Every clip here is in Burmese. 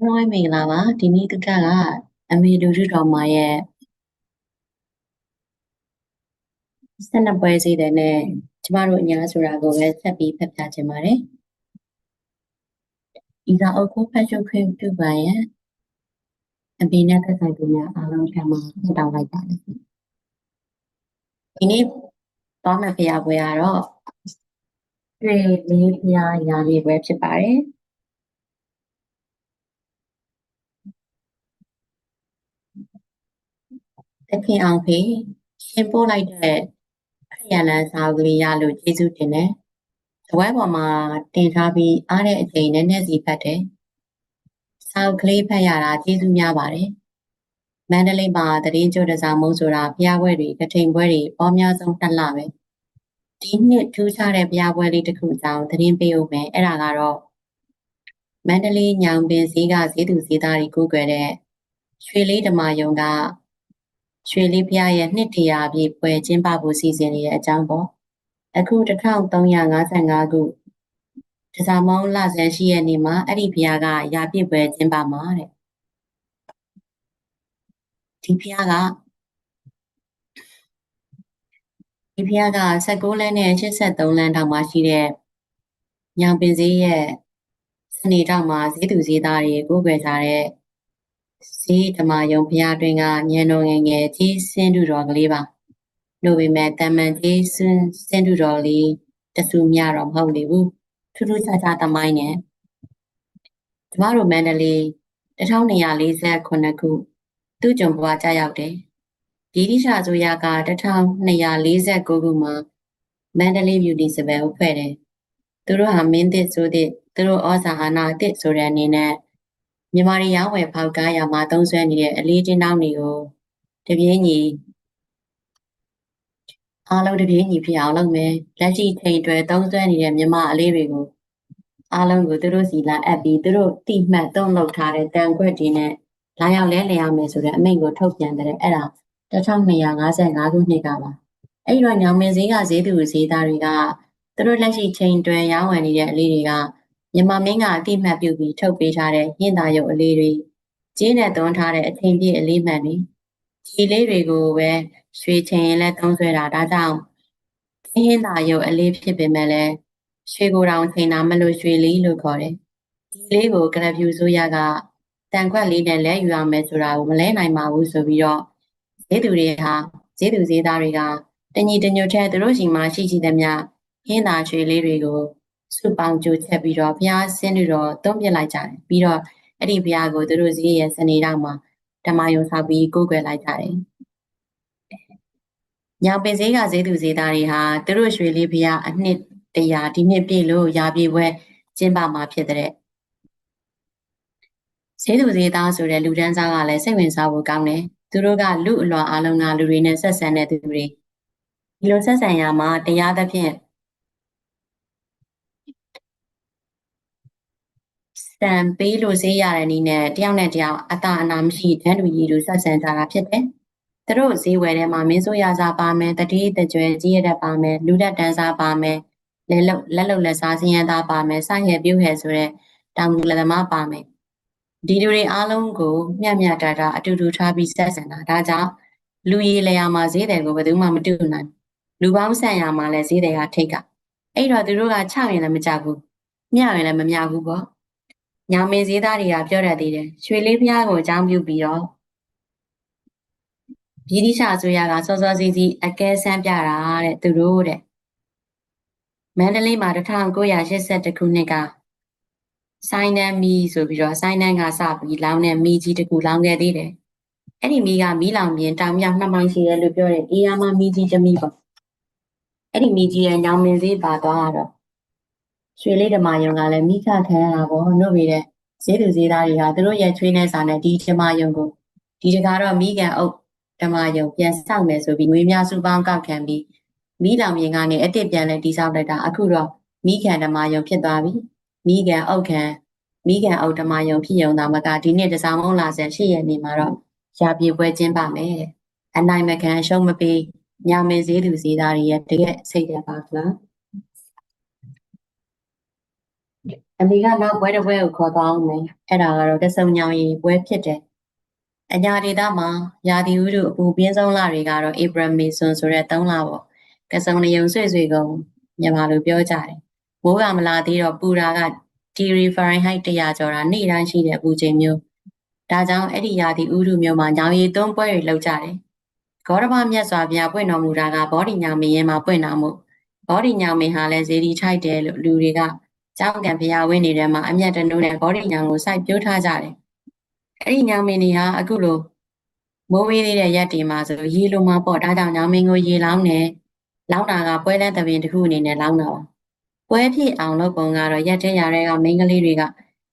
အားလုံးပဲမင်္ဂလာပါဒီနေ့တုထကအမေလူထုတော်မှာရဲ့ဆက်နှစ်ပွဲစီတဲ့နဲ့ကျမတို့အညာဆိုတာကိုပဲဆက်ပြီးဖတ်ပြခြင်းပါတယ်ဤသာအုပ်ကိုဖတ်ရှုခွင့်ပြုပါရန်အမေနဲ့သက်ဆိုင်သူများအားလုံးထံမှာထပ်တောင်းလိုက်ပါတယ်ဒီနေ့တောမယ့်ဖရာပွဲကတော့တွေ့လေးဖရာရာလေးပွဲဖြစ်ပါတယ် တခင်အောင်ဖေရှင်ပို့လိုက်တဲ့ခရယာလန်စာအုပ်ကလေးရလို့ကျေးဇူးတင်တယ်။ဇပွဲပေါ်မှာတင်ထားပြီးအားတဲ့အချိန်နဲ့နဲ့စီဖတ်တယ်။စာအုပ်ကလေးဖတ်ရတာကျေးဇူးများပါတယ်။မန္တလေးမှာတရင်ကျိုးတစားမုံဆိုတာဘုရားပွဲတွေကထိန်ပွဲတွေပေါများဆုံးတက်လာပဲ။ဒီနှစ်ထူးခြားတဲ့ဘုရားပွဲလေးတစ်ခုအကြောင်းသတင်းပေးဦးမယ်။အဲ့ဒါကတော့မန္တလေးညောင်ပင်ဈေးကဈေးသူဈေးသားတွေကိုကြွယ်တဲ့ရွှေလေးဓမ္မယုံက ရွှေလေးဖျားရဲ့နှစ်တရာပြည့်ပွဲကျင်းပဖို့စီစဉ်နေတဲ့အကြောင်းပေါ့အခု1355ခုတစားမောင်းလဆန်းရှိရဲ့နေ့မှာအဲ့ဒီဖျားကရာပြည့်ပွဲကျင်းပမှာတဲ့ဒီဖျားကဒီဖျားက16လမ်းနဲ့83လမ်းတောင်မှာရှိတဲ့ညောင်ပင်စည်းရဲ့စနေတောင်မှာဈေးသူဈေးသားတွေကိုကိုွယ်ကြတဲ့ ဈေးဓမ္မယုံဘုရားတွင်ကညံတော်ငယ်ငယ်ကြီးစင်းတူတော်ကလေးပါလို့ပေမဲ့တမန်ကြီးစင်းစင်းတူတော်လေးတဆူမြတော့မဟုတ်လေဘူးထူးထူးခြားခြားသမိုင်းနဲ့ကျမတို့မန္တလေး1248ခုသူ့ကြုံဘွားကြရောက်တယ်ဗြိတိရှအစိုးရက1249ခုမှာမန္တလေးမြူနီစပယ်ကိုဖွဲ့တယ်သူတို့ဟာမင်းသစ်ဆိုတဲ့သူတို့ဩဇာအာဏာအသစ်ဆိုတဲ့အနေနဲ့ မြန်မာပြည်ရောင်းဝယ်ဖောက်ကားရမှာသုံးဆွဲနေတဲ့အလေးချင်းတောင်းတွေကိုတပြေးညီအားလုံးတပြေးညီဖြစ်အောင်လုပ်မယ်လက်ရှိချိန်တွေသုံးဆွဲနေတဲ့မြန်မာအလေးတွေကိုအားလုံးကိုသူတို့စီလာအပ်ပြီးသူတို့တိမှတ်သုံးလုပ်ထားတဲ့တန်ခွက်တွေနဲ့လာရောက်လဲလည်ရမယ်ဆိုတဲ့အမိန့်ကိုထုတ်ပြန်တဲ့အဲ့ဒါ1255ခုနှစ်ကပါအဲ့တော့ညောင်မင်းဈေးကဈေးသူဈေးသားတွေကသူတို့လက်ရှိချိန်တွေရောင်းဝယ်နေတဲ့အလေးတွေက မြန်မာမင်းကအတိမတ်ပြုပြီးထုတ်ပေးထားတဲ့ဟင်းသာရုပ်အလေးတွေကျင်းနဲ့သွန်းထားတဲ့အထင်ပြည့်အလေးမှန်တွေဒီလေးတွေကိုပဲရွှေချင်ရင်လည်းသုံးဆွဲတာဒါကြောင့်ဟင်းသာရုပ်အလေးဖြစ်ပေမဲ့လည်းရွှေကိုယ်တောင်ချိန်တာမလို့ရွှေလေးလို့ခေါ်တယ်ဒီလေးကိုကရဖြူဆိုရကတန်ခွက်လေးနဲ့လဲယူရမယ်ဆိုတာကိုမလဲနိုင်ပါဘူးဆိုပြီးတော့ဈေးသူတွေဟာဈေးသူဈေးသားတွေကတညီတညွတ်ထဲသူတို့ရှိမှရှိရှိသမျှဟင်းသာရွှေလေးတွေကို စုပေါင်းကြိုချက်ပြီးတော့ဘုရားဆင်းပြီးတော့သုံးပြလိုက်ကြတယ်ပြီးတော့အဲ့ဒီဘုရားကိုသူတို့ဈေးရဲ့စနေတော့မှာဓမ္မယုံဆောက်ပြီးကိုးကွယ်လိုက်ကြတယ်ညောင်ပင်ဈေးကဈေးသူဈေးသားတွေဟာသူတို့ရွှေလေးဘုရားအနှစ်တရာဒီနှစ်ပြည့်လို့ရာပြည့်ပွဲကျင်းပမှာဖြစ်တဲ့ဈေးသူဈေးသားဆိုတဲ့လူဒန်းစားကလည်းစိတ်ဝင်စားဖို့ကောင်းတယ်သူတို့ကလူအလွန်အလုံးကလူတွေနဲ့ဆက်ဆံတဲ့သူတွေဒီလိုဆက်ဆံရမှာတရားသဖြင့် တန်ပေးလို့ဈေးရတဲ့နည်းနဲ့တယောက်နဲ့တယောက်အတာအနာမရှိတန်းတူကြီးလိုဆက်ဆံကြတာဖြစ်တယ်။သူတို့ဈေးဝယ်ထဲမှာမင်းဆိုးရစားပါမယ်တတိတကြွယ်ကြီးရတဲ့ပါမယ်လူတက်တန်းစားပါမယ်လက်လုံလက်လုံလက်စားစင်းရသားပါမယ်စိုက်ရပြုတ်ဟဲဆိုတဲ့တောင်မူလက်သမားပါမယ်ဒီလူတွေအားလုံးကိုမျှမျှတတအတူတူထားပြီးဆက်ဆံတာဒါကြောင့်လူရည်လျာမှာဈေးတယ်ကိုဘယ်သူမှမတူနိုင်လူပေါင်းဆန်ရမှာလည်းဈေးတယ်ကထိတ်ကအဲ့တော့သူတို့ကချရင်လည်းမကြဘူးမျှရင်လည်းမမျှဘူးပေါ့ ညောင်မင်းစည်းသားတွေကပြောတတ်သေးတယ်ရွှေလေးဖျားကိုအကြောင်းပြုပြီးတော့ဗြိတိရှအစိုးရကစောစောစီးစီးအကဲဆန်းပြတာတဲ့သူတို့တဲ့မန္တလေးမှာ1982ခုနှစ်ကဆိုင်းနန်မီဆိုပြီးတော့ဆိုင်းနန်ကစပြီးလောင်းတဲ့မီကြီးတကူလောင်းခဲ့သေးတယ်အဲ့ဒီမီးကမီးလောင်ပြင်တောင်မြောက်နှစ်မိုင်ရှိတယ်လို့ပြောတယ်အေးရမမီးကြီးတစ်မီးပေါ့အဲ့ဒီမီးကြီးရဲ့ညောင်မင်းစည်းပါသွားတော့ ရွှေလေးဓမ္မယုံကလည်းမိခခံရတာပေါ့နှုတ်ပြီးတဲ့ဈေးသူဈေးသားတွေဟာသူတို့ရဲ့ချွေးနေစာနဲ့ဒီဓမ္မယုံကိုဒီတကားတော့မိကန်အုပ်ဓမ္မယုံပြန်ဆောက်မယ်ဆိုပြီးငွေများစုပေါင်းကောက်ခံပြီးမိလောင်မြင်ကနေအစ်စ်ပြန်လဲတိဆောက်လိုက်တာအခုတော့မိခံဓမ္မယုံဖြစ်သွားပြီမိကန်အုပ်ခံမိကန်အုပ်ဓမ္မယုံဖြစ်ယုံတာမကဒီနေ့တစားမုံလာဆန်ရှေ့ရနေမှာတော့ရာပြေပွဲကျင်းပမယ်တဲ့အနိုင်မခံရှုံးမပေးညမင်းဈေးသူဈေးသားတွေရဲ့တကယ်စိတ်ရပါလား အမေကနောက်ပွဲတစ်ပွဲကိုခေါ်သွားအောင်မယ်အဲ့ဒါကတော့ကစုံညောင်ရီပွဲဖြစ်တယ်အညာဒေသမှာရာသီဥတုအပူပြင်းဆုံးလတွေကတော့ဧပြီမေဆွန်ဆိုတဲ့၃လပေါ့ကစုံနေုံဆွေဆွေကုန်မြန်မာလိုပြောကြတယ်မိုးကမလာသေးတော့ပူတာကဒီဂရီဖာရင်ဟိုက်100ကျော်တာနေ့တိုင်းရှိတဲ့အပူချိန်မျိုးဒါကြောင့်အဲ့ဒီရာသီဥတုမျိုးမှာညောင်ရီသုံးပွဲတွေလုပ်ကြတယ်ဂေါရမမြတ်စွာဘုရားပွင့်တော်မူတာကဘောဓိညောင်မင်းရင်မှာပွင့်တော်မူဘောဓိညောင်မင်းဟာလည်းဇေဒီထိုက်တယ်လို့လူတွေက ကျောင်းကံဘုရားဝင်းနေတဲ့မှာအမျက်တနိုးနဲ့ဘောဓိညောင်ကိုစိုက်ပြိုးထားကြတယ်။အဲ့ဒီညောင်မင်းတွေဟာအခုလိုမိုးဝေးသေးတဲ့ရက်တွေမှာဆိုရေလိုမှာပေါ့ဒါကြောင့်ညောင်မင်းကိုရေလောင်းနေလောင်းတာကပွဲလန်းသဘင်တစ်ခုအနေနဲ့လောင်းတာပါ။ပွဲဖြစ်အောင်လုပ်ပုံကတော့ရက်တဲ့ရတဲ့ကမိန်းကလေးတွေက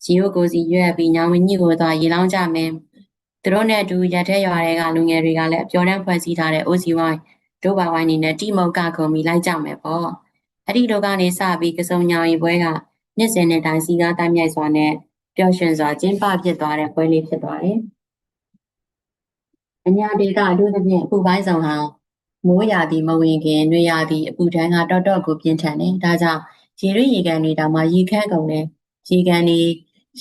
ဂျီယိုကိုစီရွက်ပြီးညောင်မင်းကြီးကိုသွားရေလောင်းကြမယ်။သူတို့နဲ့အတူရက်တဲ့ရွာတွေကလူငယ်တွေကလည်းအပျော်တမ်းဖွဲ့စည်းထားတဲ့ OC ဝိုင်းဒုဘာဝိုင်းနေနဲ့တိမုတ်ကခုံပြီးလိုက်ကြမယ်ပေါ့။အဲ့ဒီလိုကနေစပြီးကစုံညောင်ရီပွဲက နှစ်စဉ်နဲ့တိုင်းစီကားတိုင်းမြိုက်စွာနဲ့ပျော်ရွှင်စွာကျင်းပဖြစ်သွားတဲ့ပွဲလေးဖြစ်သွားတယ်။အညာဒေတာအထူးသဖြင့်အပူပိုင်းဆောင်ဟာမိုးရာသီမဝင်ခင်၊နှွေရာသီအပူထန်းကတောက်တော့ကိုပြင်းထန်တယ်။ဒါကြောင့်ရေရွေးရေကန်တွေတောင်မှရေခမ်းကုန်တယ်။ရေကန်တွေ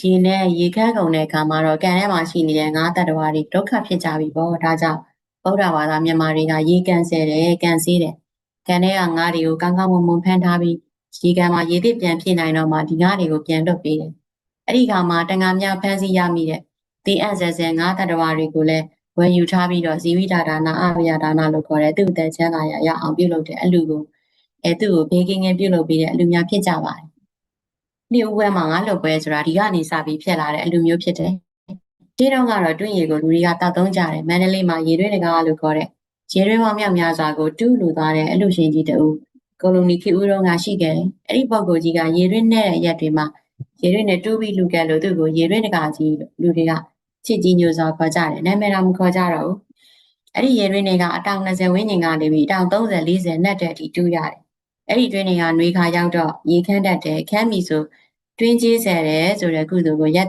ရေနဲ့ရေခမ်းကုန်တဲ့အခါမှာတော့ကန်ထဲမှာရှိနေတဲ့ငါးတတ္တဝါတွေဒုက္ခဖြစ်ကြပြီပေါ့။ဒါကြောင့်ဗုဒ္ဓဘာသာမြန်မာတွေကရေကန်ဆဲတယ်၊ကန်ဆေးတယ်။ကန်ထဲကငါးတွေကိုကောင်းကောင်းမွန်မွန်ဖမ်းထားပြီး ရေကန်မှာရေသစ်ပြန်ဖြစ်နိုင်တော့မှဒီငါးတွေကိုပြန်လွတ်ပေးတယ်။အဲ့ဒီခါမှာတန်ခါများဖမ်းဆီးရမိတဲ့တေအပ်ဆဲဆဲငါးတတ္တဝါတွေကိုလည်းဝယ်ယူထားပြီးတော့ဇီဝိတာဒါနာအဝိယဒါနာလို့ခေါ်တဲ့သူ့အသက်ချမ်းသာရရအောင်ပြုလုပ်တဲ့အလူကိုအဲသူ့ကိုဘေးကင်းကင်းပြုလုပ်ပေးတဲ့အလူများဖြစ်ကြပါတယ်။ဒီဥပွဲမှာငါလွတ်ပွဲဆိုတာဒီကနေစပြီးဖြစ်လာတဲ့အလူမျိုးဖြစ်တယ်။ဒီတော့ကတော့တွင်းရေကိုလူတွေကတောက်သုံးကြတယ်။မန္တလေးမှာရေတွင်းတကားလို့ခေါ်တဲ့ရေတွင်းပေါင်းမြောက်များစွာကိုတူးလူသွားတဲ့အလူရှင်ကြီးတူ ကိုလိုနီခေဦးတုန်းကရှိခဲ့တယ်။အဲ့ဒီပုဂ္ဂိုလ်ကြီးကရေတွင်းနဲ့ရက်တွေမှာရေတွင်းနဲ့တူးပြီးလူခဲ့လို့သူ့ကိုရေတွင်းတကားကြီးလို့လူတွေကချစ်ကြီးညိုစွာခေါ်ကြတယ်။နာမည်တော့မခေါ်ကြတော့ဘူး။အဲ့ဒီရေတွင်းတွေကအတောင်20ဝန်းကျင်ကနေပြီးအတောင်30 40နက်တဲ့အထိတူးရတယ်။အဲ့ဒီတွင်းတွေကနှွေခါရောက်တော့ရေခမ်းတတ်တယ်ခမ်းပြီဆိုတွင်းကြီးဆယ်တယ်ဆိုတဲ့ကုသိုလ်ကိုရက်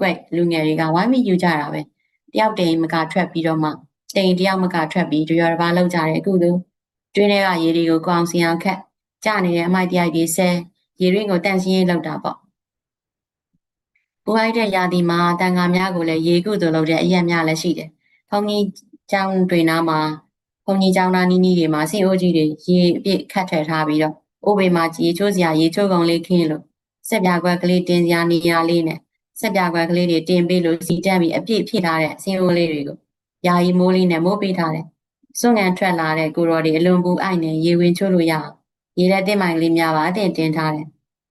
ကွက်လူငယ်တွေကဝိုင်းပြီးယူကြတာပဲ။တယောက်တိန်မကထွက်ပြီးတော့မှတိန်တယောက်မကထွက်ပြီးကြွရပါလောက်ကြတယ်ကုသိုလ် တွင်းတွေကရေတွေကိုကောင်းစီအောင်ခက်ကြနေတဲ့အမိုက်တရိုက်တွေဆဲရေရင်းကိုတန့်ရှင်းရေးလုပ်တာပေါ့။ဘူအိုက်တဲ့ရာသီမှာတန်ဃာများကိုလည်းရေကုသိုလ်လုပ်တဲ့အရက်များလည်းရှိတယ်။ဘုန်းကြီးကျောင်းတွေနားမှာဘုန်းကြီးကျောင်းသားနီးနီးတွေမှာစီအိုကြီးတွေရေအပြည့်ခတ်ထည့်ထားပြီးတော့အိုးဘေးမှာရေချိုးစရာရေချိုးကုန်လေးခင်းလို့စက်ပြကွက်ကလေးတင်စရာနေရာလေးနဲ့စက်ပြကွက်ကလေးတွေတင်ပေးလို့စီတန်းပြီးအပြည့်ဖြစ်ထားတဲ့စီအိုလေးတွေကိုယာယီမိုးလေးနဲ့မိုးပေးထားတယ်။ စွန့်ငံထွက်လာတဲ့ကိုတော်တွေအလွန်ပူအိုက်နဲ့ရေဝင်ချိုးလို့ရအောင်ရေလက်တင်မိုင်လေးများပါအတင်တင်ထားတယ်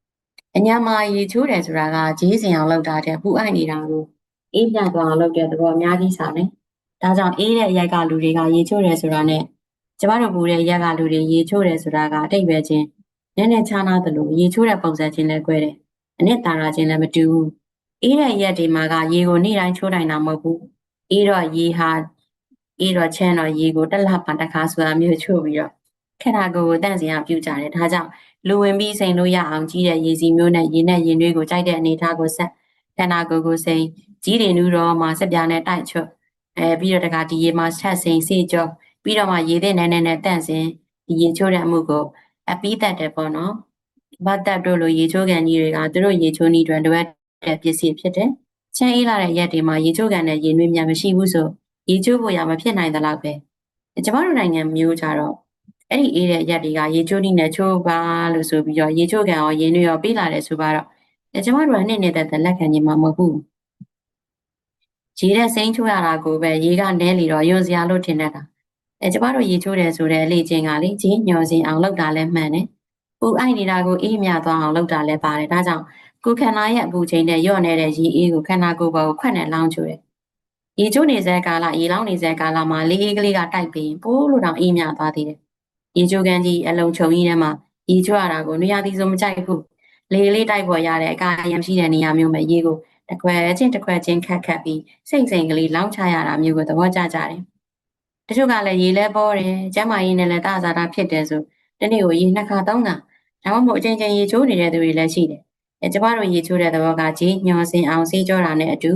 ။အညာမှာရေချိုးတယ်ဆိုတာကဂျေးစင်အောင်လောက်တာတဲ့ပူအိုက်နေတာကိုအေးပြသွားအောင်လုပ်တဲ့သဘောအများကြီးစားတယ်။ဒါကြောင့်အေးတဲ့အရိုက်ကလူတွေကရေချိုးတယ်ဆိုတာနဲ့ကျမတို့ပူတဲ့အရက်ကလူတွေရေချိုးတယ်ဆိုတာကအတိတ်ပဲချင်းနည်းနည်းခြားနာသလိုရေချိုးတဲ့ပုံစံချင်းလည်း꿰တယ်။အနစ်တာရာချင်းလည်းမတူဘူး။အေးတဲ့ရက်တွေမှာကရေကိုနေ့တိုင်းချိုးနိုင်တာမဟုတ်ဘူး။အေးတော့ရေဟာ အေးတော့ချမ်းတော့ရေကိုတက်လာပါတခါဆိုတာမျိုးချို့ပြီးတော့ခက်တာကိုတန့်စင်အောင်ပြုကြတယ်ဒါကြောင့်လူဝင်ပြီးစိန်လို့ရအောင်ကြီးတဲ့ရေစီမျိုးနဲ့ရေနဲ့ရင်တွေကိုကြိုက်တဲ့အနေထားကိုဆက်ခန္ဓာကိုယ်ကိုစိန်ကြီးတွေနူးတော့မှစက်ပြားနဲ့တိုက်ချွတ်အဲပြီးတော့တခါဒီရေမှာဆက်စိန်စေကြောပြီးတော့မှရေတဲ့နဲနဲနဲ့တန့်စင်ဒီရေချိုးတဲ့အမှုကိုအပီးတတ်တယ်ပေါ့နော်ဘတ်တက်တို့လိုရေချိုးကန်ကြီးတွေကသူတို့ရေချိုးနည်းတွေလိုအပ်တဲ့ပစ္စည်းဖြစ်တယ်ချမ်းအေးလာတဲ့ရက်တွေမှာရေချိုးကန်နဲ့ရေနွေးများမရှိဘူးဆို ရေချိုးဖို့ရမဖြစ်နိုင်သလောက်ပဲကျမတို့နိုင်ငံမျိုးကြတော့အဲ့ဒီအေးတဲ့ရက်တွေကရေချိုးနည်းနဲ့ချိုးပါလို့ဆိုပြီးတော့ရေချိုးကန်ရောရေနွေးရောပေးလာတယ်ဆိုပါတော့ကျမတို့ကနှစ်နေတဲ့လက်ခံခြင်းမမဟုတ်ဘူးရေတဲ့စိမ့်ချိုးရတာကိုပဲရေကနဲလီတော့ယွန်စရာလို့ထင်တတ်တာအဲကျမတို့ရေချိုးတယ်ဆိုတဲ့လေ့ကျင့်ကလေဂျင်းညော်စင်အောင်လုပ်တာလည်းမှန်တယ်ပူအိုက်နေတာကိုအေးမြသွားအောင်လုပ်တာလည်းပါတယ်ဒါကြောင့်ကိုခန္ဓာရဲ့အပူချိန်နဲ့ညော့နေတဲ့ရေအေးကိုခန္ဓာကိုယ်ပေါ်ကိုခွက်နဲ့လောင်းချိုးတယ် ရေချိုးနေစေကာလရေလောင်းနေစေကာလမှာလေးအေးကလေးကတိုက်ပြီးပိုးလို့တောင်အေးမြသွားသေးတယ်ရေချိုးကန်ကြီးအလုံးချုံကြီးထဲမှာရေချိုးရတာကိုနေရာသီဆိုမကြိုက်ဘူးလေလေးတိုက်ပေါ်ရတဲ့အကာအယံရှိတဲ့နေရာမျိုးမှာရေကိုတခွဲချင်းတခွဲချင်းခတ်ခတ်ပြီးစိတ်စိမ်ကလေးလောင်းချရတာမျိုးကိုသဘောကျကြတယ်တချို့ကလည်းရေလဲပေါ်တယ်ကျမ်းမာရေးနဲ့လည်းတစားတာဖြစ်တယ်ဆိုတနေ့ကိုရေနှစ်ခါသုံးခါဒါမှမဟုတ်အချိန်ချင်းရေချိုးနေတဲ့သူတွေလည်းရှိတယ်အဲကျမတို့ရေချိုးတဲ့သဘောကကြီးညောစင်အောင်စေးကြောတာနဲ့အတူ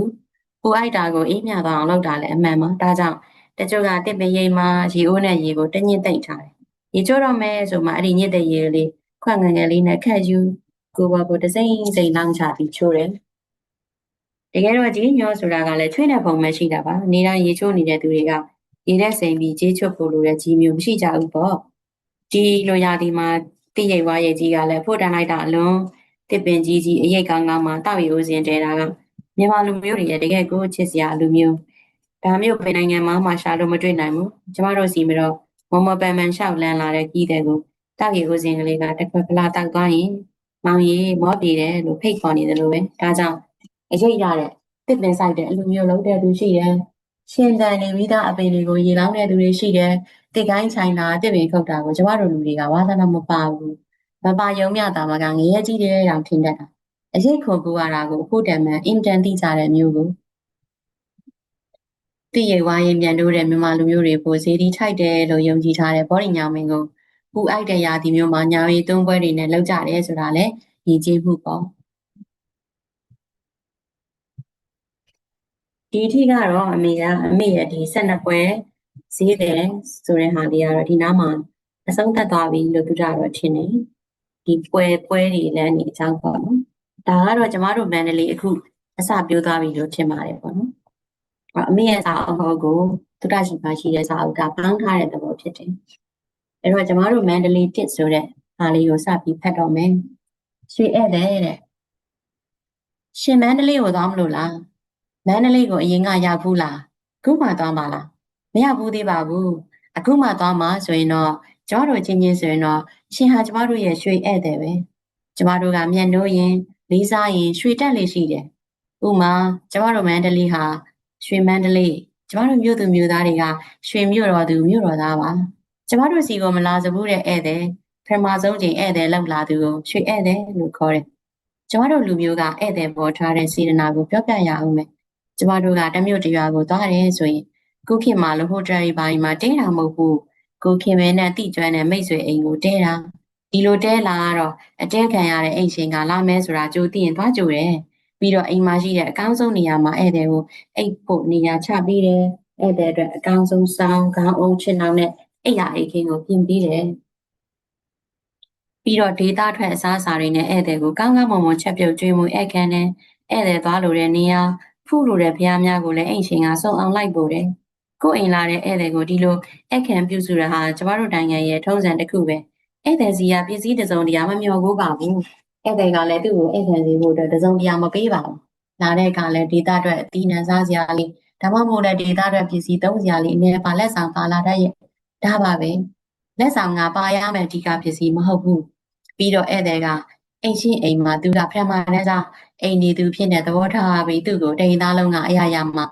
ပူအိုက်တာကိုအေးမြသွားအောင်လုပ်တာလည်းအမှန်ပါဒါကြောင့်တချို့ကတစ်ပင်ရိမ်မှာရေအိုးနဲ့ရေကိုတညှစ်သိမ့်ထားတယ်ရေချိုးတော့မယ်ဆိုမှအဲ့ဒီညစ်တဲ့ရေလေးခွက်ငငယ်လေးနဲ့ခက်ယူကိုဘကိုတစိမ့်စိမ့်လောင်းချပြီးချိုးတယ်တကယ်တော့ကြီးညောဆိုတာကလည်းချွေးတဲ့ပုံမှန်ရှိတာပါနေတိုင်းရေချိုးနေတဲ့သူတွေကရေထဲစိမ်ပြီးကြီးချွတ်ဖို့လိုတဲ့ကြီးမျိုးမရှိကြဘူးပေါ့ဒီလိုရာဒီမှာတိရိတ်ဝါရဲ့ကြီးကလည်းဖို့တန်လိုက်တာအလွန်တစ်ပင်ကြီးကြီးအရိတ်ကောင်းကောင်းမှာတောက်ရိုးစင်တဲတာက မြန်မာလူမျိုးတွေရဲ့တကယ်ကိုချစ်စရာလူမျိုးဒါမျိုးဘယ်နိုင်ငံမှမရှာလို့မတွေ့နိုင်ဘူးကျမတို့စီမတော့မမပန်ပန်လျှောက်လန်းလာတဲ့ကြီးတဲ့ကိုတောက်ရိုးစင်ကလေးကတစ်ခွက်ဖလားတောက်သွားရင်မောင်ရီမောပြေတယ်လို့ဖိတ်ခေါ်နေတယ်လို့ပဲဒါကြောင့်အရိတ်ရတဲ့တစ်ပင်ဆိုင်တဲ့အလူမျိုးလုံးတဲ့သူရှိတယ်ရှင်တန်နေပြီးသားအပင်တွေကိုရေလောင်းတဲ့သူတွေရှိတယ်တစ်ကိုင်းချိုင်တာတစ်ပင်ခုတ်တာကိုကျမတို့လူတွေကဝါသနာမပါဘူးမပါယုံမြတာမကငရဲကြီးတဲ့တောင်ထင်တတ်တာ အရိတ်ခုကူရတာကိုအခုတည်းမှအင်တန်သိကြတဲ့မျိုးကိုတည်ရဝိုင်းရင်ပြန်လို့တဲ့မြန်မာလူမျိုးတွေကိုဇေဒီထိုက်တယ်လို့ယုံကြည်ထားတဲ့ဘော်ဒီညောင်မင်းကိုပူအိုက်တဲ့ရာဒီမျိုးမှာညာရီသုံးပွဲတွေနဲ့လောက်ကြတယ်ဆိုတာလည်းညီကျေးမှုပေါ့ဒီအထိကတော့အမေကအမေရဲ့ဒီ၁၂ပွဲဈေးတယ်ဆိုတဲ့ဟာလေးကတော့ဒီနားမှာအဆုံးသတ်သွားပြီလို့သူကတော့ထင်တယ်ဒီပွဲပွဲတွေလည်းနေအကြောင်းပေါ့နော် ဒါကတော့ကျမတို့မန္တလေးအခုအစပြောသွားပြီလို့ထင်ပါတယ်ပေါ့နော်အမေရဲ့စာအုပ်ကိုသူတရှိပါရှိတဲ့စာအုပ်ကပေါင်းထားတဲ့သဘောဖြစ်တယ်အဲ့တော့ကျမတို့မန္တလေးတစ်ဆိုတဲ့ဟာလေးကိုစပြီးဖတ်တော့မယ်ရွှေဧည့်သည်တဲ့ရှင်မန္တလေးကိုသွားမလို့လားမန္တလေးကိုအရင်ကရောက်ဘူးလားခုမှသွားပါလားမရောက်ဘူးသေးပါဘူးအခုမှသွားမှဆိုရင်တော့ကျမတို့ချင်းချင်းဆိုရင်တော့ရှင်ဟာကျမတို့ရဲ့ရွှေဧည့်သည်ပဲကျမတို့ကမျက်နှိုးရင် လေးစားရင်ရွှေတက်လေးရှိတယ်ဥမာကျမတို့မန္တလေးဟာရွှေမန္တလေးကျမတို့မြို့သူမြို့သားတွေကရွှေမြို့တော်သူမြို့တော်သားပါကျမတို့စီကိုမလာစဘူးတဲ့ဧည့်သည်ပထမဆုံးချိန်ဧည့်သည်လောက်လာသူကိုရွှေဧည့်သည်လို့ခေါ်တယ်ကျမတို့လူမျိုးကဧည့်သည်ပေါ်ထားတဲ့စေတနာကိုပြောပြရအောင်မယ်ကျမတို့ကတမျိုးတရွာကိုသွားတယ်ဆိုရင်ကိုခင်မာလို့ဟိုတယ်ရီပိုင်းမှာတဲတာမဟုတ်ဘူးကိုခင်မဲနဲ့တိကျွမ်းတဲ့မိတ်ဆွေအိမ်ကိုတဲတာ ဒီလိုတဲလာတော့အတဲခံရတဲ့အိမ်ရှင်ကလာမဲဆိုတာကြိုသိရင်သွားကြိုတယ်ပြီးတော့အိမ်မှာရှိတဲ့အကောင်းဆုံးနေရာမှာဧည့်သည်ကိုအိတ်ဖို့နေရာချပြီးတယ်ဧည့်သည်အတွက်အကောင်းဆုံးစောင်းခေါင်းအုံးချစ်နှောင်းနဲ့အိမ်ရအိတ်ခင်းကိုပြင်ပြီးတယ်ပြီးတော့ဒေတာထွက်အစားအစာတွေနဲ့ဧည့်သည်ကိုကောင်းကောင်းမွန်မွန်ချက်ပြုတ်ကျွေးမှုဧည့်ခံတယ်ဧည့်သည်သွားလို့တဲ့နေရာဖုလိုတဲ့ဘုရားများကိုလည်းအိမ်ရှင်ကစုံအောင်လိုက်ပို့တယ်။ကိုယ်အိမ်လာတဲ့ဧည့်သည်ကိုဒီလိုဧည့်ခံပြုစုရဟာကျမတို့နိုင်ငံရဲ့ထုံးစံတစ်ခုပဲ။ ဧည့်သည်စီကပစ္စည်းတစ်စုံတရာမမျှော်ဘူးပါဘူး။ဧည့်သည်ကလည်းသူ့ကိုဧည့်ခံစီဖို့အတွက်တစ်စုံတရာမပေးပါဘူး။လာတဲ့အခါလည်းဒေတာအတွက်အတီးနှံစားစရာလေးဒါမှမဟုတ်လည်းဒေတာအတွက်ပစ္စည်းသုံးစရာလေးအများပါလက်ဆောင်ပါလာတတ်ရဲ့။ဒါပါပဲ။လက်ဆောင်ကပါရမယ်အဓိကပစ္စည်းမဟုတ်ဘူး။ပြီးတော့ဧည့်သည်ကအိမ်ချင်းအိမ်မှာသူကဖျက်မှန်းနေစားအိမ်နေသူဖြစ်နေသဘောထားပြီးသူ့ကိုတိမ်သားလုံးကအရာရာမှာ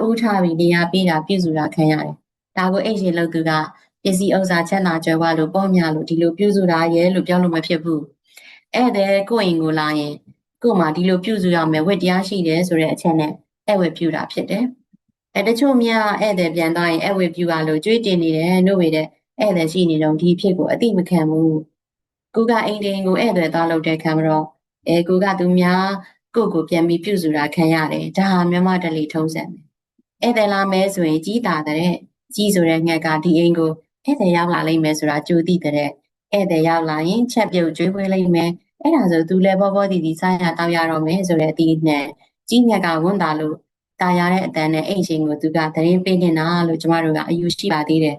အူးထားပြီးနေရာပေးတာပြုစုတာခံရတယ်။ဒါကိုအိမ်ရှင်လို့သူက ပစ္စည်းဥစ္စာချမ်းသာကြွယ်ဝလို့ပေါ့မြလို့ဒီလိုပြုစုတာရဲ့လို့ပြောလို့မဖြစ်ဘူး။ဧည့်သည်ကိုယ့်အိမ်ကိုလာရင်ကို့မှာဒီလိုပြုစုရမယ်ဝတ်တရားရှိတယ်ဆိုတဲ့အချက်နဲ့ဧည့်ဝတ်ပြုတာဖြစ်တယ်။အဲတချို့များဧည့်သည်ပြန်သွားရင်ဧည့်ဝတ်ပြုရလို့ကြွေးတင်နေတယ်လို့ဝေတဲ့ဧည့်သည်ရှိနေတော့ဒီဖြစ်ကိုအတိမခံဘူး။ကိုကအိမ်တင်ကိုဧည့်သည်သွားလို့တဲ့ခံမတော့အဲကိုကသူများကိုကိုပြန်ပြီးပြုစုတာခံရတယ်ဒါဟာမြန်မာတလီထုံးစံပဲဧည့်သည်လာမဲဆိုရင်ကြီးတာတဲ့ကြီးဆိုတဲ့ငှက်ကဒီအိမ်ကို ဧည့်သည်ရောက်လာလိမ့်မယ်ဆိုတာကြိုသိတဲ့ဧည့်သည်ရောက်လာရင်ချက်ပြုတ်ကျွေးပွေးလိမ့်မယ်အဲ့ဒါဆိုသူလည်းဘောဘောတီတီစားရတောက်ရတော့မယ်ဆိုတဲ့အတီးနဲ့ကြီးငှက်ကဝန်တာလို့တာရတဲ့အတန်းနဲ့အိမ်ရှင်ကိုသူကသတင်းပေးနေတာလို့ကျမတို့ကအယူရှိပါသေးတယ်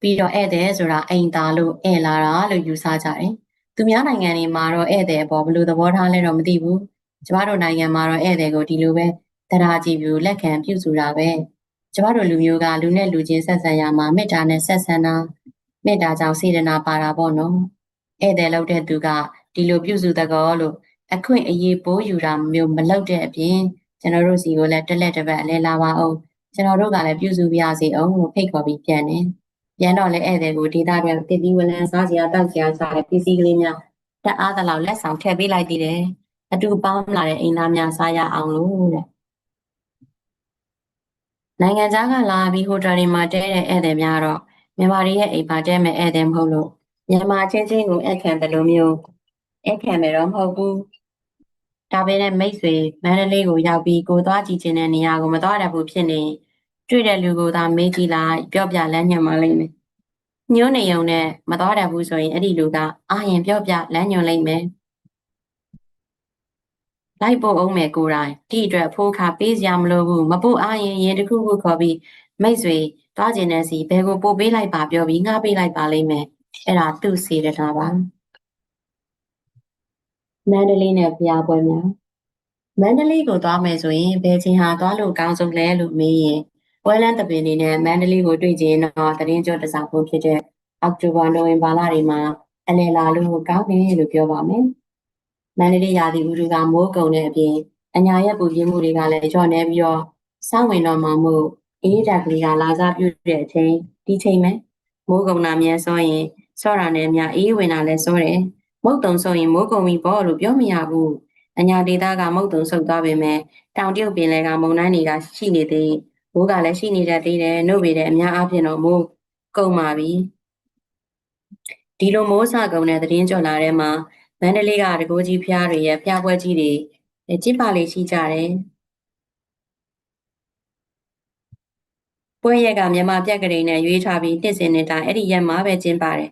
ပြီးတော့ဧည့်သည်ဆိုတာအိမ်သားလို့ဧည့်လာတာလို့ယူဆကြတယ်သူများနိုင်ငံတွေမှာတော့ဧည့်သည်ပေါ်ဘယ်လိုသဘောထားလဲတော့မသိဘူးကျမတို့နိုင်ငံမှာတော့ဧည့်သည်ကိုဒီလိုပဲတရားကြည့်ပြီးလက်ခံပြုစုတာပဲ ကျမတို့လူမျိုးကလူနဲ့လူချင်းဆက်ဆံရမှာမေတ္တာနဲ့ဆက်ဆံတာမေတ္တာကြောင့်စေတနာပါတာပေါ့နော်ဧည့်သည်လုပ်တဲ့သူကဒီလိုပြုစုတကောလို့အခွင့်အရေးပိုးယူတာမျိုးမလုပ်တဲ့အပြင်ကျွန်တော်တို့စီကိုလည်းတက်လက်တစ်ပတ်အလဲလာပါအောင်ကျွန်တော်တို့ကလည်းပြုစုပြရစီအောင်လို့ဖိတ်ခေါ်ပြီးပြန်တယ်ပြန်တော့လည်းဧည့်သည်ကိုဒေတာတွေတည်ပြီးဝလန်းစားစရာတောက်စရာစားတဲ့ပစ္စည်းကလေးများတက်အားသလောက်လက်ဆောင်ထည့်ပေးလိုက်သေးတယ်အတူပေါင်းလာတဲ့အိမ်သားများစားရအောင်လို့တဲ့ နိုင်ငံခြားကလာပြီးဟိုတယ်တွေမှာတဲတဲ့ဧည့်သည်များတော့မြန်မာတွေရဲ့အိမ်ပါတဲမဲ့ဧည့်သည်မဟုတ်လို့မြန်မာချင်းချင်းကိုအခန့်ဘယ်လိုမျိုးအခန့်မယ်တော့မဟုတ်ဘူးဒါပေမဲ့မိတ်ဆွေမန္တလေးကိုရောက်ပြီးကိုသွားကြည့်ခြင်းတဲ့နေရာကိုမသွားတတ်ဘူးဖြစ်နေတွေ့တဲ့လူကိုသာမေးကြည့်လိုက်ပြောပြလမ်းညွှန်မလိမ့်မယ်ညှိုးနေုံနဲ့မတော်တတ်ဘူးဆိုရင်အဲ့ဒီလူကအာရင်ပြော့ပြလမ်းညွှန်လိုက်မယ် လိုက်ပို့အောင်မယ်ကိုယ်တိုင်ဒီအတွက်ဖိုးခါပေးစရာမလိုဘူးမပို့အားရင်ရင်တစ်ခုခုခေါ်ပြီးမိတ်ဆွေသွားကျင်တဲ့စီဘယ်ကိုပို့ပေးလိုက်ပါပြောပြီးငှားပေးလိုက်ပါလိမ့်မယ်အဲ့ဒါသူ့စေတနာပါမန္တလေးနဲ့ဖျားပွဲများမန္တလေးကိုသွားမယ်ဆိုရင်ဘယ်ချိန်ဟာသွားလို့ကောင်းဆုံးလဲလို့မေးရင်ဝဲလန်းတပင်နေနဲ့မန္တလေးကိုတွေ့ကြရင်တော့တရင်ကျော်တစားဖို့ဖြစ်တဲ့အောက်တိုဘာနိုဝင်ဘာလတွေမှာအလယ်လာလို့ကောင်းတယ်လို့ပြောပါမယ် မန္တလေးရာသီဥတုကမိုးကုံတဲ့အပြင်အညာရက်ပူပြင်းမှုတွေကလည်းညော့နေပြီးတော့စောင့်ဝင်တော့မှမို့အေးဓာတ်ကလေးကလာစားပြုတဲ့အချိန်ဒီချိန်ပဲမိုးကုံတာမြန်စောရင်စောတာနဲ့များအေးဝင်တာလည်းစောတယ်မုတ်တုံဆိုရင်မိုးကုံပြီပေါ့လို့ပြောမရဘူးအညာဒေသကမုတ်တုံဆုတ်သွားပေမဲ့တောင်တရုတ်ပင်လယ်ကမုန်တိုင်းတွေကရှိနေသေးမိုးကလည်းရှိနေတတ်သေးတယ်နှုတ်ပေတဲ့အများအားဖြင့်တော့မိုးကုံပါပြီဒီလိုမိုးစကုံတဲ့သတင်းကြော်လာတဲ့မှာ မန္တလေးကတကိုးကြီးဖျားတွေရဲ့ဖျားပွဲကြီးတွေကျစ်ပါလေးရှိကြတယ်ပွဲရက်ကမြန်မာပြက်ကလေးနဲ့ရွေးထားပြီးတစ်စင်နေတာအဲ့ဒီရက်မှာပဲကျင်းပါတယ်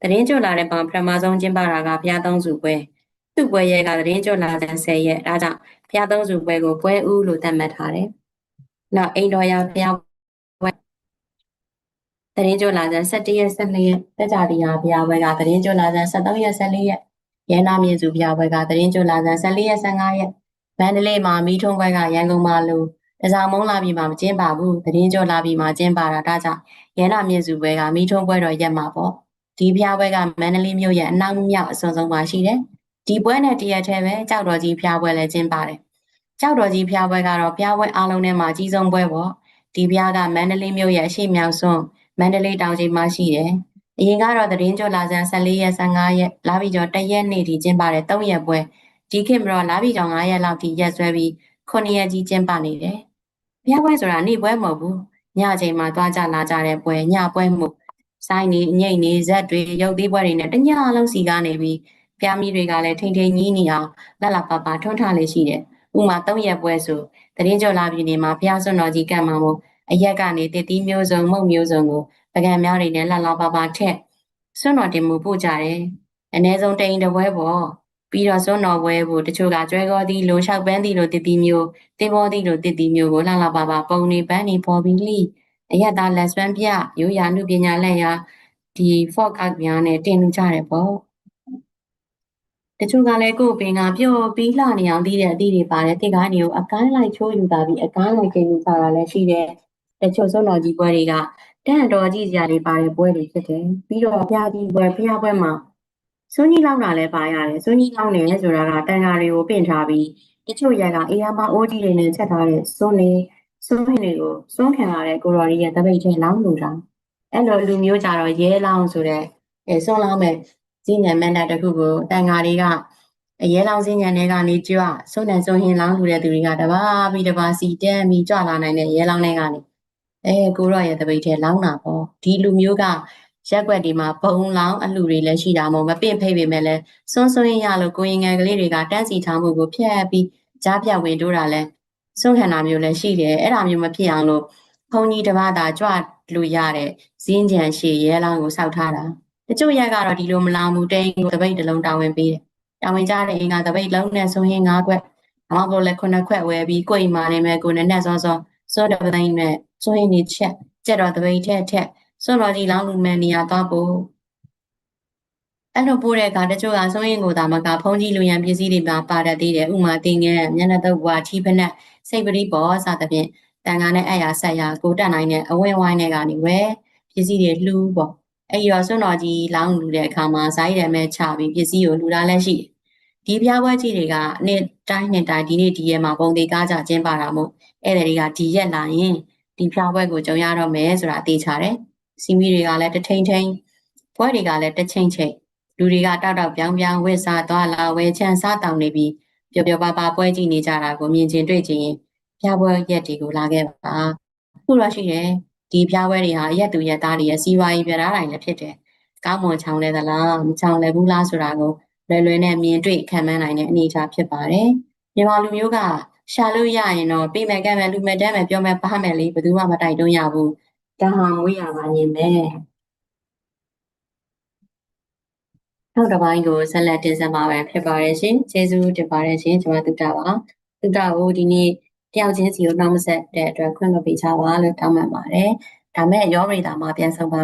သတင်းကြွလာတဲ့ပုံပထမဆုံးကျင်းပတာကဘုရားသုံးစုပွဲသူ့ပွဲရက်ကသတင်းကြွလာတဲ့10ရက်ဒါကြောင့်ဘုရားသုံးစုပွဲကိုပွဲဦးလို့သတ်မှတ်ထားတယ်နောက်အိမ်တော်ရဘုရားပွဲသတင်းကြွလာတဲ့17ရက်14ရက်တက်ကြတရားဘုရားပွဲကသတင်းကြွလာတဲ့13ရက်14ရက် ရန်နာမြင့်စုဘုရားပွဲကသတင်းကြွလာတဲ့14ရက်15ရက်မန္တလေးမှာမိထုံးပွဲကရန်ကုန်မှာလို့တစားမုံလာပြီမှာမကျင်းပါဘူးသတင်းကြွလာပြီမှာကျင်းပါတာဒါကြောင့်ရန်နာမြင့်စုပွဲကမိထုံးပွဲတော်ရက်မှာပေါ့ဒီဖျားပွဲကမန္တလေးမြို့ရဲ့အနောက်မြောက်အစွန်ဆုံးမှာရှိတယ်။ဒီပွဲနဲ့တရက်တည်းပဲကြောက်တော်ကြီးဖျားပွဲလည်းကျင်းပါတယ်။ကြောက်တော်ကြီးဖျားပွဲကတော့ဖျားပွဲအားလုံးထဲမှာကြီးဆုံးပွဲပေါ့။ဒီဖျားကမန္တလေးမြို့ရဲ့အရှိမြောက်စွန်းမန္တလေးတောင်ကြီးမှာရှိတယ်။ အရင်ကတော့သတင်းကြိုလာစံ14ရက်15ရက်လာပြီးကျော်တရက်နေ့ထိကျင်းပတဲ့3ရက်ပွဲဒီခေတ်မှာတော့လာပြီးကျော်9ရက်လောက်ထိရက်ဆွဲပြီး9ရက်ကြီးကျင်းပနေတယ်။ဖျားပွဲဆိုတာနေ့ပွဲမဟုတ်ဘူး။ညချိန်မှာသွားကြလာကြတဲ့ပွဲညပွဲမှုဆိုင်နေညိတ်နေဇက်တွေရုပ်သေးပွဲတွေနဲ့တညလုံးစီကားနေပြီးပြာမီတွေကလည်းထိန်ထိန်ကြီးနေအောင်လက်လာပါပါထွန်းထားလေးရှိတယ်။ဥမာ၃ရက်ပွဲဆိုတရင်ကျော်လာပြည်နေမှာဘုရားစွန်တော်ကြီးကံမှာမို့အရက်ကနေတတိမျိုးစုံမုတ်မျိုးစုံကို ပကံများတွေနဲ့လက်လာပါပါထက်စွန်တော်တင်မှုပို့ကြတယ်။အ ਨੇ ဆုံးတိန်တပွဲပေါ့ပြီးတော့စွန်တော်ပွဲကိုတချို့ကကျွဲကောသည်လိုလျှောက်ပန်းသည်လိုတတိမျိုးတင်ဘောသည်လိုတတိမျိုးကိုလှလှပါပါပုံနေပန်းနေပေါ်ပြီးလိအရသာလက်စွမ်းပြရိုးရာနုပညာလက်ရာဒီ fork out များနဲ့တင်လူကြတယ်ပေါ့တချို့ကလည်းကိုယ်ပင်ကပျော်ပြီးလှနေအောင်သိတဲ့အသည့်တွေပါတယ်တိကားနေကိုအကိုင်းလိုက်ချိုးယူတာပြီးအကိုင်းလိုက်ကိန်းယူတာလည်းရှိတယ်တချို့စွန့်တော်ကြီးပွဲတွေက တန်တော်ကြီးစရာတွေပါတဲ့ပွဲတွေဖြစ်တယ်ပြီးတော့ဖျားကြီးပွဲဖျားပွဲမှာစွန်းကြီးလောက်တာလည်းပါရတယ်စွန်းကြီးလောက်နေဆိုတာကတန်ဃာတွေကိုပင့်ထားပြီးတချို့ရကအေးရမအိုးကြီးတွေနဲ့ချက်ထားတဲ့စွန်းနေစွန်းတွေကိုစွန်းခံလာတဲ့ကိုရော်ရီရဲ့တပိတ်ထဲလောင်းလို့တာအဲ့လိုလူမျိုးကြတော့ရဲလောင်းဆိုတဲ့အဲစွန်းလောင်းမဲ့ဈဉ္ဉံမန္တတခုကိုတန်ဃာတွေကအရဲလောင်းဈဉ္ဉံတွေကနေကြွစွန်းတယ်စွန်းရင်လောင်းလူတဲ့သူတွေကတပါးပြီးတပါးစီတန်းပြီးကြွလာနိုင်တဲ့ရဲလောင်းတွေကနေ အဲကိုရော်ရဲ့တပိတ်ထဲလောင်းတာပေါ့ဒီလူမျိုးကရက်ွက်ဒီမှာဘုံလောင်းအလှတွေလည်းရှိတာမို့မပင့်ဖိတ်ပေမဲ့လည်းစွန်းစွန်းရလို့ကိုရင်ငယ်ကလေးတွေကတန်းစီထားမှုကိုဖျက်ပြီးကြားပြဝင်တိုးတာလဲစွန့်ခံတာမျိုးလည်းရှိတယ်အဲ့ဒါမျိုးမဖြစ်အောင်လို့ဘုံကြီးတစ်ပါးသာကြွလို့ရတဲ့ဇင်းကြံရှည်ရဲလောင်းကိုစောက်ထားတာတချို့ရက်ကတော့ဒီလိုမလောင်ဘူးတိန်ကိုတပိတ်တစ်လုံးတာဝန်ပေးတယ်တာဝန်ကြတဲ့အိမ်ကတပိတ်လုံးနဲ့ဆိုရင်၅ခွက်အမောက်ကိုလည်းခုနှစ်ခွက်ဝယ်ပြီးကိုယ်မာနေမဲ့ကိုနဲ့နဲ့စောစောစောတပသိန်းနဲ့ ဆိုရင်နေချက်ကြက်တော့တပိတ်ထက်ထက်စွန့်တော်ကြီးလောင်းလူမဲ့နေရာသွားဖို့အဲ့လိုပို့တဲ့အခါတချို့ကဆုံးရင်ကိုသာမကဖုံးကြီးလူရန်ပစ္စည်းတွေပါပါတတ်သေးတယ်ဥမာတင်ငယ်မျက်နှာတုပ်ဘွားထီးဖနက်စိတ်ပရိပေါ်စသဖြင့်တန်ခါနဲ့အဲ့ရဆက်ရကိုတက်နိုင်တဲ့အဝင်းဝိုင်းတွေကနေဝဲပစ္စည်းတွေလှူပေါ့အဲ့ရောစွန့်တော်ကြီးလောင်းလူတဲ့အခါမှာဇိုင်းရမဲချပြီးပစ္စည်းကိုလှူတာလည်းရှိဒီပြားပွဲကြီးတွေကနေ့တိုင်းနေ့တိုင်းဒီနေ့ဒီရက်မှာပုံသေးကားကြကျင်းပါတာမို့အဲ့ဒါတွေကဒီရက်လာရင် ဒီပြားပွဲကိုကြုံရတော့မယ်ဆိုတာသိချတယ်စီမီတွေကလည်းတထိန်ထိန်ပွဲတွေကလည်းတချိန်ချိန်လူတွေကတောက်တောက်ပြောင်းပြောင်းဝစ်စားသွားလာဝဲချမ်းစားတောင်းနေပြီးပျော်ပျော်ပါပါပွဲကြည့်နေကြတာကိုမြင်ချင်းတွေ့ချင်းဖျားပွဲရက်တွေကိုလာခဲ့ပါခုတော့ရှိတယ်ဒီဖျားပွဲတွေဟာရက်သူရက်သားတွေရဲ့စီးပွားရေးပြတာတိုင်းလည်းဖြစ်တယ်ကောင်းမွန်ချောင်းလဲသလားမချောင်းလဲဘူးလားဆိုတာကိုလွယ်လွယ်နဲ့မြင်တွေ့ခံမှန်းနိုင်တဲ့အနေအထားဖြစ်ပါတယ်မြန်မာလူမျိုးက ရှာလို့ရရင်တော့ပေးမယ်ကမ်းမယ်လူမယ်တမ်းမယ်ပြောမယ်ပါမယ်လေဘယ်သူမှမတိုက်တွန်းရဘူးဒါဟာငွေရပါရင်ပဲနောက်တစ်ပိုင်းကိုဆက်လက်တင်ဆက်မှာပဲဖြစ်ပါရဲ့ရှင်ကျေးဇူးတင်ပါတယ်ရှင်ကျွန်မတုတပါတုတကိုဒီနေ့တယောက်ချင်းစီကိုနှောင့်မဆက်တဲ့အတွက်ခွင့်မပေးချပါလို့တောင်းပန်ပါတယ်ဒါမဲ့ရောရီတာမှာပြန်ဆောင်ပါ